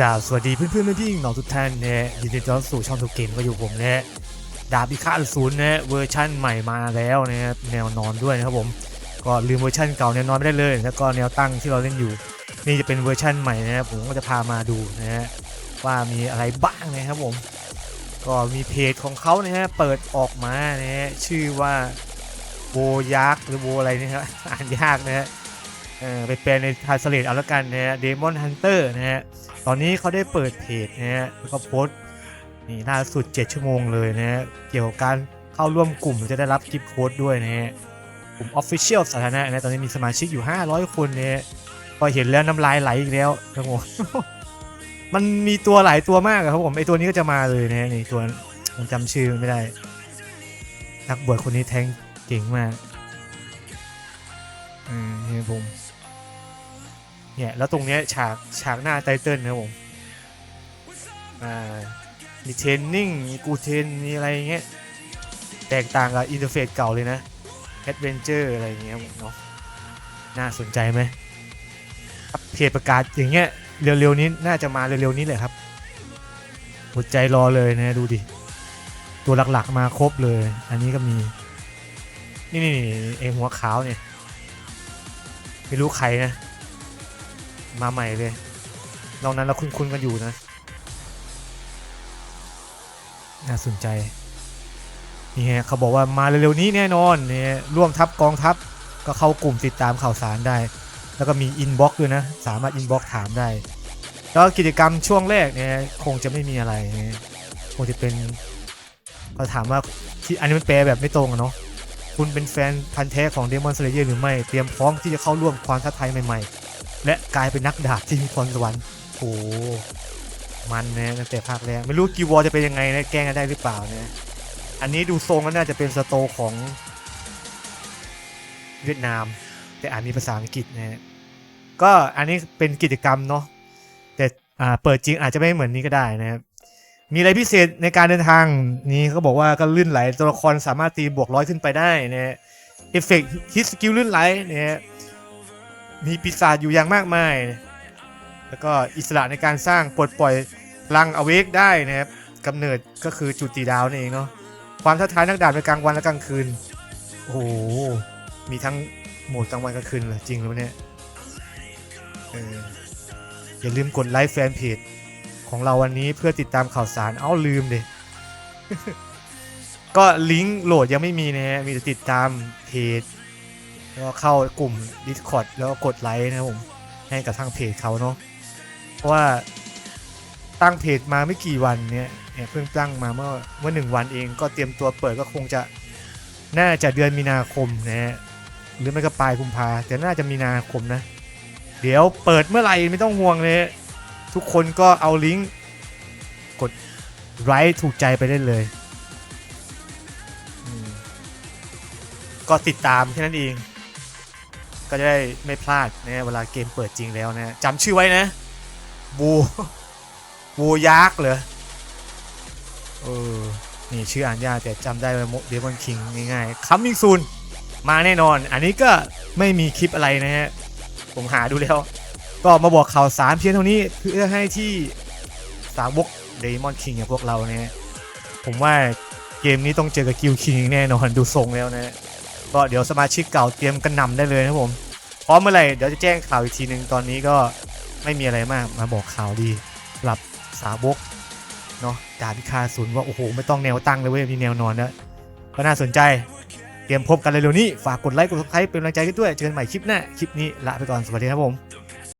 กล่าวสวัสดีเพื่อนเพื่อนๆพี่น้องทุกท่านนะยินดีต้อนรับสู่ช่องทุกเกมก็อยู่ผมนะดาบพิฆาตศูนย์นะเวอร์ชั่นใหม่มาแล้วนะแนวนอนด้วยนะครับผมก็ลืมเวอร์ชั่นเก่าแนวนอนไม่ได้เลย แล้วก็แนวตั้งที่เราเล่นอยู่ นี่จะเป็นเวอร์ชั่นใหม่นะผมก็จะพามาดูนะฮะว่ามีอะไรบ้างนะครับผม ก็มีเพจของเขานะฮะเปิดออกมานะฮะชื่อว่าโบยักษ์หรือโบอะไรเนะครับอ่านยากนะฮะเออไปแปลในทาสเลตเอาละกันนะฮะเดมอนฮันเตอร์นะฮะ ตอนนี้เขาได้เปิดเพจนะฮะแล้วก็โพสต์นี่ล่าสุด 7 ชั่วโมงเลยนะฮะเกี่ยวกับการเข้าร่วมกลุ่มจะได้รับกิฟต์โค้ดด้วยนะฮะกลุ่ม Official สาธารณะนะตอนนี้มีสมาชิกอยู่ 500 คนนะฮะพอเห็นแล้วน้ำลายไหลอีกแล้วครับผมมันมีตัวหลายตัวมากอะครับผมไอตัวนี้ก็จะมาเลยนะนี่ตัวผมจำชื่อไม่ได้ นักบวชคนนี้แทงเก่งมากอืมนี่ครับผม เนี่ยแล้วตรงเนี้ยฉากฉากหน้าไตเติลนะผมอ่ามีเทรนนิ่งมีกูเทนมีอะไรเงี้ยแตกต่างกับอินเทอร์เฟซเก่าเลยนะแอดเวนเจอร์อะไรเงี้ยผมเนาะน่าสนใจไหมเพจประกาศอย่างเงี้ยเร็วๆนี้น่าจะมาเร็วๆนี้เลยครับหัวใจรอเลยนะดูดิตัวหลักๆมาครบเลย อันนี้ก็มี นี่นี่เองหัวขาวเนี่ยไม่รู้ใครนะ มาใหม่เลยนอกนั้นเราคุ้นๆกันอยู่นะ น่าสนใจ นี่ฮะเขาบอกว่ามาเร็วๆนี้แน่นอนเนี่ยร่วมทัพกองทัพก็เข้ากลุ่มติดตามข่าวสารได้ แล้วก็มีอินบ็อกซ์ด้วยนะ สามารถอินบ็อกซ์ถามได้ แล้วกิจกรรมช่วงแรกเนี่ยคงจะไม่มีอะไรคงจะเป็นเขาถามว่าที่อันนี้มันแปลแบบไม่ตรงอะเนาะคุณเป็นแฟนพันธ์แท้ของ Demon Slayer หรือไม่ เตรียมพร้อมที่จะเข้าร่วมความท้าทายใหม่ๆ และกลายเป็นนักดาบที่มีพรสวรรค์โอ้โหมันนะตั้งแต่ภาคแรกไม่รู้กีวอลจะเป็นยังไงนะแกล้งกันได้หรือเปล่านะอันนี้ดูทรงก็น่าจะเป็นสโตของเวียดนาม แต่อ่านมีภาษาอังกฤษนะฮะก็อันนี้เป็นกิจกรรมเนาะแต่อ่าเปิดจริงอาจจะไม่เหมือนนี้ก็ได้นะครับมีอะไรพิเศษในการเดินทางนี้เขาบอกว่าก็ลื่นไหลตัวละครสามารถตีบวกร้อยขึ้นไปได้นะเอฟเฟกต์ฮิตสกิลลื่นไหลเนะฮะ มีปีศาจอยู่อย่างมากมาย แล้วก็อิสระในการสร้างปลดปล่อยพลังอเวกได้นะครับกำเนิดก็คือจุติดาวนี่เองเนาะความท้าทายนักดาบในกลางวันและกลางคืน โอ้โห มีทั้งโหมดกลางวันกลางคืนเลยจริงหรือเปล่าเนี่ยเอออย่าลืมกดไลค์แฟนเพจของเราวันนี้เพื่อติดตามข่าวสารเอ้าลืมเดก็ลิงก์โหลดยังไม่มีนะฮะมีแต่ติดตามเพจ แล้วก็เข้ากลุ่ม Discord แล้วก็กดไลค์นะครับผมให้กับทางเพจเขาเนาะเพราะว่าตั้งเพจมาไม่กี่วันเนี่ยเพิ่งตั้งมาเมื่อเมื่อหนึ่งวันเองก็เตรียมตัวเปิดก็คงจะน่าจะเดือนมีนาคมนะฮะหรือไม่ก็ปลายกุมภาแต่น่าจะมีนาคมนะ เดี๋ยวเปิดเมื่อไหร่ไม่ต้องห่วงเลย ทุกคนก็เอาลิงก์กดไลค์ถูกใจไปได้เลยก็ติดตามแค่นั้นเอง ก็จะได้ไม่พลาดนะเวลาเกมเปิดจริงแล้วนะจำชื่อไว้นะบูบูยักษ์เหรอเออนี่ชื่ออ่านยากแต่จำได้ว่าเดมอนคิงง่ายๆคัมมิงซูนมาแน่นอน อันนี้ก็ไม่มีคลิปอะไรนะฮะ ผมหาดูแล้ว ก็มาบอกข่าวสารเพียงเท่านี้เพื่อให้ที่สาวกเดมอนคิงอย่างพวกเราเนี่ยผมว่าเกมนี้ต้องเจอกับกิลคิงแน่นอนดูทรงแล้วนะ ก็เดี๋ยวสมาชิกเก่าเตรียมกันนำได้เลยนะผมพร้อมเมื่อไหร่เดี๋ยวจะแจ้งข่าวอีกทีหนึ่งตอนนี้ก็ไม่มีอะไรมากมาบอกข่าวดีหลับสาวกเนาะดาบพิคาศูนย์ว่าโอ้โหไม่ต้องแนวตั้งเลยเว้ยมีแนวนอนแล้วก็น่าสนใจเตรียมพบกันเร็วๆนี้ฝากกดไลค์กดซับสไครป์เป็นกำลังใจกันด้วยเจอกันใหม่คลิปหน้าคลิปนี้ลาไปก่อนสวัสดีครับผม